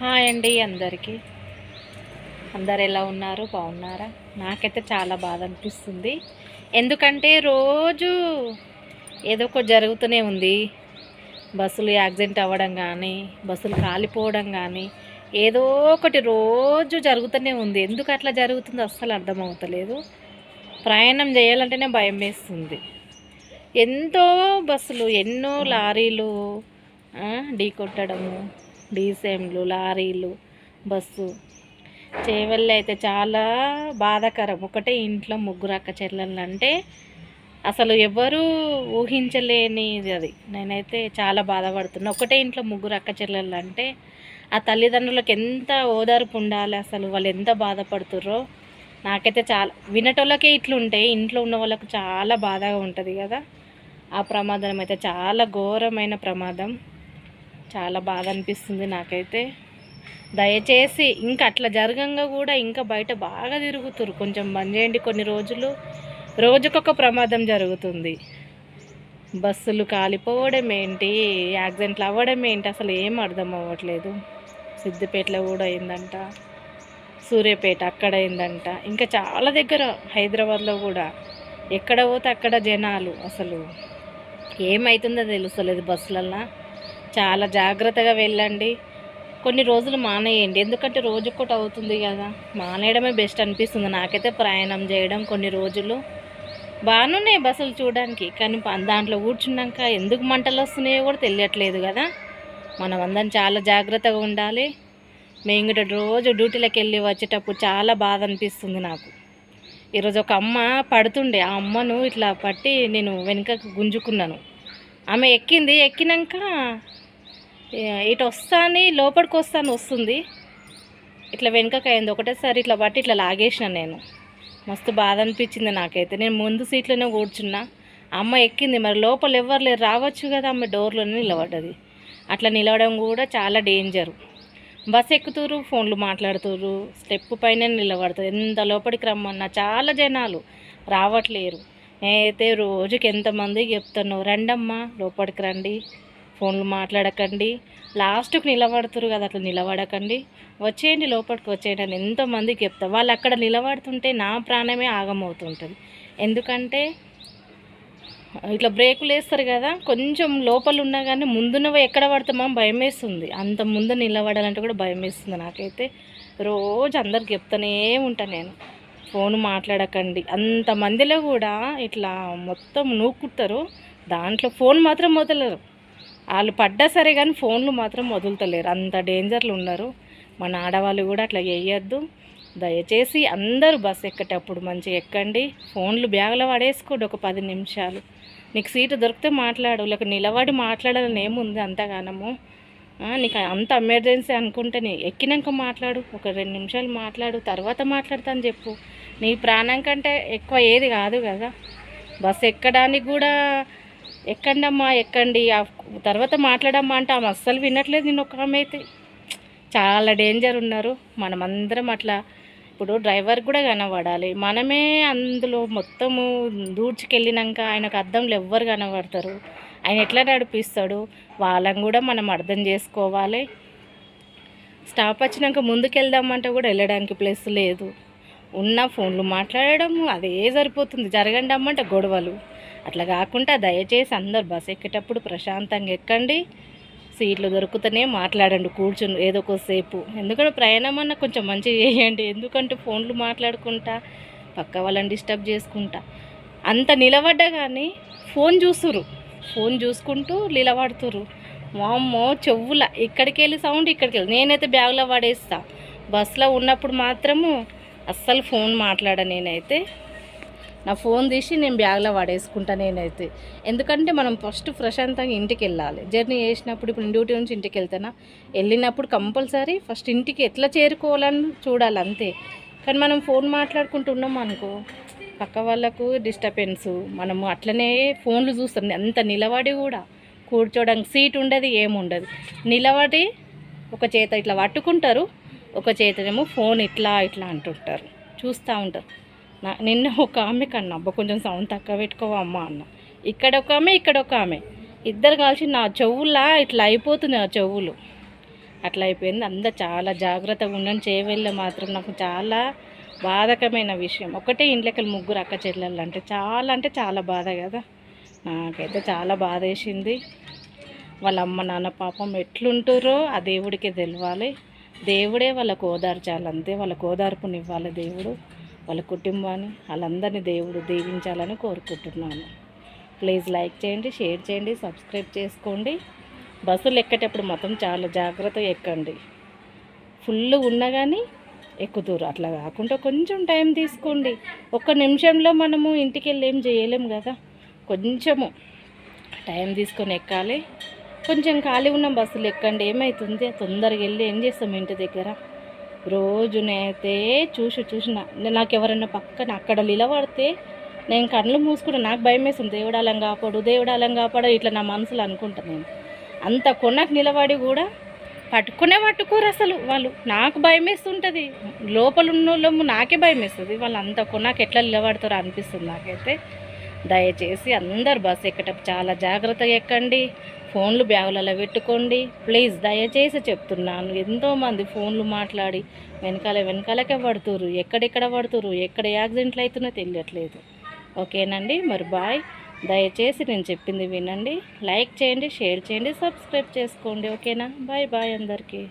Hi అండి అందరికీ. అందరు ఎలా ఉన్నారు? బాగున్నారా? నాకైతే చాలా బాధ అనిపిస్తుంది. ఎందుకంటే రోజు ఏదో ఒకటి జరుగుతూనే ఉంది. బస్సులు యాక్సిడెంట్ అవ్వడం కానీ బస్సులు కాలిపోవడం కానీ ఏదో ఒకటి రోజు జరుగుతూనే ఉంది. ఎందుకు అట్లా జరుగుతుందో అస్సలు అర్థమవుతలేదు ప్రయాణం చేయాలంటేనే భయం వేస్తుంది. ఎంతో బస్సులు ఎన్నో లారీలు ఢీ కొట్టడము డీసెంలు లారీలు బస్సు. చేవల్లి అయితే చాలా బాధాకరం. ఒకటే ఇంట్లో ముగ్గురు అక్క చెల్లెళ్ళు అంటే అసలు ఎవరు ఊహించలేనిది అది. నేనైతే చాలా బాధపడుతున్నా. ఒకటే ఇంట్లో ముగ్గురు అక్క చెల్లెళ్ళు అంటే ఆ తల్లిదండ్రులకు ఎంత ఓదార్పు ఉండాలి అసలు? వాళ్ళు ఎంత బాధపడుతుర్రో? నాకైతే చాలా వినటోళ్ళకే ఇట్లుంటాయి ఇంట్లో ఉన్న వాళ్ళకు చాలా బాధగా ఉంటుంది కదా? ఆ ప్రమాదం అయితే చాలా ఘోరమైన ప్రమాదం. చాలా బాధ అనిపిస్తుంది నాకైతే. దయచేసి ఇంకా అట్లా జరగంగా కూడా ఇంకా బయట బాగా తిరుగుతురు. కొంచెం బంద్ చేయండి కొన్ని రోజులు. రోజుకొక ప్రమాదం జరుగుతుంది. బస్సులు కాలిపోవడం ఏంటి? యాక్సిడెంట్లు అవ్వడం ఏంటి? అసలు ఏం అర్థం అవ్వట్లేదు. సిద్దిపేటలో కూడా అయిందంట. సూర్యాపేట అక్కడ అయిందంట. ఇంకా చాలా దగ్గర హైదరాబాద్లో కూడా. ఎక్కడ పోతే అక్కడ జనాలు అసలు ఏమవుతుందో తెలుస్తలేదు బస్సులల్లో. చాలా జాగ్రత్తగా వెళ్ళండి. కొన్ని రోజులు మానేయండి. ఎందుకంటే రోజుకొకటి అవుతుంది కదా. మానేయడమే బెస్ట్ అనిపిస్తుంది. నాకైతే ప్రయాణం చేయడం కొన్ని రోజులు. బాగానున్నాయి బస్సులు చూడడానికి. కానీ దాంట్లో కూర్చున్నాక ఎందుకు మంటలు వస్తున్నాయో కూడా తెలియట్లేదు కదా. మనం అందరం చాలా జాగ్రత్తగా ఉండాలి. మేము కూడా రోజు డ్యూటీలకు వెళ్ళి వచ్చేటప్పుడు చాలా బాధ అనిపిస్తుంది నాకు. ఈరోజు ఒక అమ్మ పడుతుండే. ఆ అమ్మను ఇట్లా పట్టి నేను వెనుకకు గుంజుకున్నాను. ఆమె ఎక్కింది. ఎక్కినాక ఇటు వస్తాని లోపలికి వస్తాను వస్తుంది. ఇట్లా వెనుకకైంది అయింది. ఒకటేసారి ఇట్లా పట్టి ఇట్లా లాగేసిన నేను. మస్తు బాధ అనిపించింది నాకైతే. నేను ముందు సీట్లోనే కూర్చున్నా. అమ్మ ఎక్కింది. మరి లోపల ఎవరు లేరు? రావచ్చు కదా అమ్మ డోర్లోనే నిలబడ్డది. అట్లా నిలవడం కూడా చాలా డేంజరు. బస్ ఎక్కుతురు ఫోన్లు మాట్లాడుతురు స్టెప్ పైన నిలబడతారు. ఎంత లోపలికి రమ్మన్నా చాలా జనాలు రావట్లేరు. నేనైతే రోజుకి ఎంతమందికి చెప్తాను రండమ్మా లోపలికి రండి ఫోన్లు మాట్లాడకండి. లాస్ట్కి నిలబడుతురు కదా అట్లా నిలబడకండి. వచ్చేయండి లోపలికి వచ్చేయండి అని ఎంతమందికి చెప్తా. వాళ్ళు అక్కడ నిలబడుతుంటే నా ప్రాణమే ఆగమవుతుంటుంది. ఎందుకంటే ఇట్లా బ్రేకులు వేస్తారు కదా కొంచెం లోపల ఉన్నా కానీ ముందున్నవి ఎక్కడ పడతామో భయం వేస్తుంది అంత ముందు నిలబడాలంటే కూడా భయం వేస్తుంది నాకైతే రోజు అందరికి చెప్తానే ఉంటాను నేను. ఫోన్ మాట్లాడకండి. అంతమందిలో కూడా ఇట్లా మొత్తం నూకుతారు దాంట్లో ఫోన్ మాత్రం వదలరు వాళ్ళు పడ్డా సరే కానీ ఫోన్లు మాత్రం వదులుతలేరు అంత డేంజర్లు ఉన్నారు మన ఆడవాళ్ళు కూడా అట్లా చేయొద్దు. దయచేసి అందరూ బస్సు ఎక్కేటప్పుడు మంచిగా ఎక్కండి. ఫోన్లు బ్యాగ్లో పడేసుకోండి ఒక పది నిమిషాలు. నీకు సీటు దొరికితే మాట్లాడు. లేక నిలబడి మాట్లాడాలని ఏముంది అంతగానము. నీకు అంత ఎమర్జెన్సీ అనుకుంటే నీ ఎక్కినాక మాట్లాడు ఒక రెండు నిమిషాలు మాట్లాడు తర్వాత మాట్లాడతాను చెప్పు. నీ ప్రాణం కంటే ఎక్కువ ఏది కాదు కదా. బస్ ఎక్కడానికి కూడా ఎక్కండమ్మా ఎక్కండి. ఆ తర్వాత మాట్లాడమ్మా అంటే ఆమె అస్సలు వినట్లేదు నేను ఒక ఆమె అయితే. చాలా డేంజర్ ఉన్నారు. మనమందరం అట్లా. ఇప్పుడు డ్రైవర్ కూడా కనబడాలి. మనమే అందులో మొత్తము దూడ్చుకెళ్ళినాక ఆయనకు అద్దంలో ఎవ్వరు కనబడతారు. ఆయన ఎట్లా నడిపిస్తాడు? వాళ్ళని కూడా మనం అర్థం చేసుకోవాలి. స్టాప్ వచ్చినాక ముందుకెళ్దామంటే కూడా వెళ్ళడానికి ప్లేస్ లేదు. ఉన్న ఫోన్లు మాట్లాడడం అదే సరిపోతుంది. జరగండి అమ్మంటే గొడవలు. అట్లా కాకుండా దయచేసి అందరు బస్ ఎక్కేటప్పుడు ప్రశాంతంగా ఎక్కండి. సీట్లు దొరుకుతూనే మాట్లాడండి కూర్చుని ఏదో ఒకసేపు ఎందుకంటే ప్రయాణం అన్న కొంచెం మంచిగా చేయండి. ఎందుకంటే ఫోన్లు మాట్లాడుకుంటా పక్క వాళ్ళని డిస్టర్బ్ చేసుకుంటా. అంత నిలబడ్డా కానీ ఫోన్ చూస్తురు ఫోన్ చూసుకుంటూ నిలబడుతురు వామ్మో చెవుల. ఇక్కడికి వెళ్ళి సౌండ్ ఇక్కడికి వెళ్ళి. నేనైతే బ్యాగ్లో పడేస్తా. బస్సులో ఉన్నప్పుడు మాత్రము అస్సలు ఫోన్ మాట్లాడ నేనైతే. నా ఫోన్ తీసి నేను బ్యాగ్లో పడేసుకుంటా నేనైతే. ఎందుకంటే మనం ఫస్ట్ ప్రశాంతంగా ఇంటికి వెళ్ళాలి. జర్నీ చేసినప్పుడు ఇప్పుడు డ్యూటీ నుంచి ఇంటికి వెళ్తానా వెళ్ళినప్పుడు కంపల్సరీ ఫస్ట్ ఇంటికి ఎట్లా చేరుకోవాలని చూడాలి అంతే. కానీ మనం ఫోన్ మాట్లాడుకుంటున్నాం అనుకో. పక్క వాళ్ళకు డిస్టర్బెన్స్ మనము అట్లనే ఫోన్లు చూస్తాం. అంత నిలబడి కూడా కూర్చోడానికి సీట్ ఉండదు ఏముండదు నిలబడి ఒక చేత ఇట్లా పట్టుకుంటారు ఒక చేతనేమో ఫోన్ ఇట్లా ఇట్లా అంటుంటారు. చూస్తూ ఉంటారు. నా నిన్న ఒక ఆమె కన్నా అబ్బా కొంచెం సౌండ్ తక్కువ పెట్టుకోవా అమ్మ అన్న. ఇక్కడ ఒక ఆమె ఇక్కడ ఒక ఆమె. ఇద్దరు కలిసి నా చెవులా ఇట్లా అయిపోతుంది ఆ చెవులు. అట్లా అయిపోయింది. అందరు చాలా జాగ్రత్తగా ఉండని చేయవెళ్ళ మాత్రం నాకు చాలా బాధకమైన విషయం. ఒకటే ఇంట్లోకి ముగ్గురు అక్క చెల్లెళ్ళు అంటే చాలా అంటే చాలా బాధ కదా. నాకైతే చాలా బాధ వేసింది. వాళ్ళ అమ్మ నాన్న పాపం ఎట్లుంటారో ఆ దేవుడికి తెలవాలి. దేవుడే వాళ్ళకు ఓదార్చాలంతే వాళ్ళకు ఓదార్పునివ్వాలి దేవుడు వాళ్ళ కుటుంబాన్ని వాళ్ళందరినీ దేవుడు దీవించాలని కోరుకుంటున్నాను. ప్లీజ్ లైక్ చేయండి షేర్ చేయండి సబ్స్క్రైబ్ చేసుకోండి. బస్సులు ఎక్కేటప్పుడు మొత్తం చాలా జాగ్రత్తగా ఎక్కండి. ఫుల్ ఉన్నా కానీ ఎక్కుతురు అట్లా కాకుండా కొంచెం టైం తీసుకోండి. ఒక్క నిమిషంలో మనము ఇంటికి వెళ్ళి ఏం చేయలేము కదా. కొంచెము టైం తీసుకొని ఎక్కాలి. కొంచెం ఖాళీ ఉన్న బస్సులు ఎక్కండి. ఏమవుతుంది తొందరగా వెళ్ళి ఏం చేస్తాం ఇంటి దగ్గర? రోజునైతే చూసి చూసిన. నాకు ఎవరైనా పక్కన అక్కడ నిలబడితే నేను కళ్ళు మూసుకుంటా నాకు భయం వేస్తుంది. దేవుడాలం కాపాడు దేవుడాలం కాపాడు. ఇట్లా నా మనసులో అనుకుంటాను నేను. అంత కొనకు నిలబడి కూడా పట్టుకునే పట్టుకోరు అసలు వాళ్ళు. నాకు భయం వేస్తుంటుంది లోపల ఉన్న వాళ్ళము నాకే భయం వేస్తుంది వాళ్ళు అంత నాకు ఎట్లా నిలబడతారో అనిపిస్తుంది నాకైతే. దయచేసి అందరు బస్సు ఎక్కటప్పుడు చాలా జాగ్రత్తగా ఎక్కండి. ఫోన్లు బ్యాగులలో పెట్టుకోండి. ప్లీజ్ దయచేసి చెప్తున్నాను. ఎంతోమంది ఫోన్లు మాట్లాడి వెనకాల వెనకాలకే పడుతురు ఎక్కడెక్కడ పడుతురు ఎక్కడ యాక్సిడెంట్లు అవుతున్నా తెలియట్లేదు. ఓకేనండి. మరి బాయ్. దయచేసి నేను చెప్పింది వినండి. లైక్ చేయండి షేర్ చేయండి సబ్స్క్రైబ్ చేసుకోండి. ఓకేనా? బాయ్ బాయ్ అందరికీ.